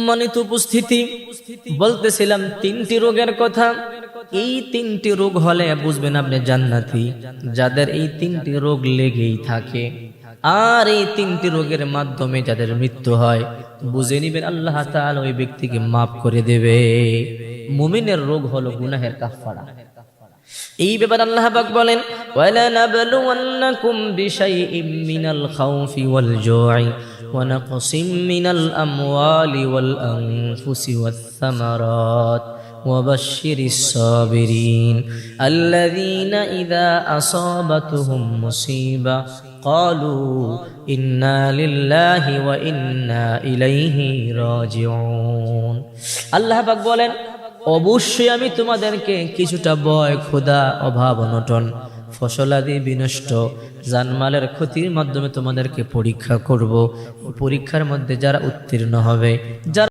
সম্মানিত উপস্থিতি, বলতেছিলাম তিনটি রোগের কথা। এই তিনটি রোগ হলে বুঝবেন আপনি জান্নাতি, যাদের এই তিনটি রোগ লেগেই থাকে। আর এই তিনটি রোগের মাধ্যমে যাদের মৃত্যু হয়, বুঝে নিবেন আল্লাহ ওই ব্যক্তিকে মাফ করে দেবে। মুমিনের রোগ হলো গুনাহের কাফারা এই ব্যাপারে আল্লাহ পাক বলেন ওয়ালা নাবলুওয়ান্নাকুম বিশাইইম মিনাল খাউফি ওয়াল জু'i ওয়া নাকসিম মিনাল আমওয়ালি ওয়াল আনফুসি ওয়াস সামারাত وبشر الصابرين الذين إذا أصابتهم مصيبة قالوا إنا لله وإنا إليه راجعون الله পাক বলেন অবশ্যই আমি তোমাদেরকে কিছুটা ভয় ক্ষুধা অভাব অনটন ফসলাদি বিনষ্ট। জানমালের ক্ষতির মাধ্যমে তোমাদেরকে পরীক্ষা করব। পরীক্ষার মধ্যে যারা উত্তীর্ণ হবে যারা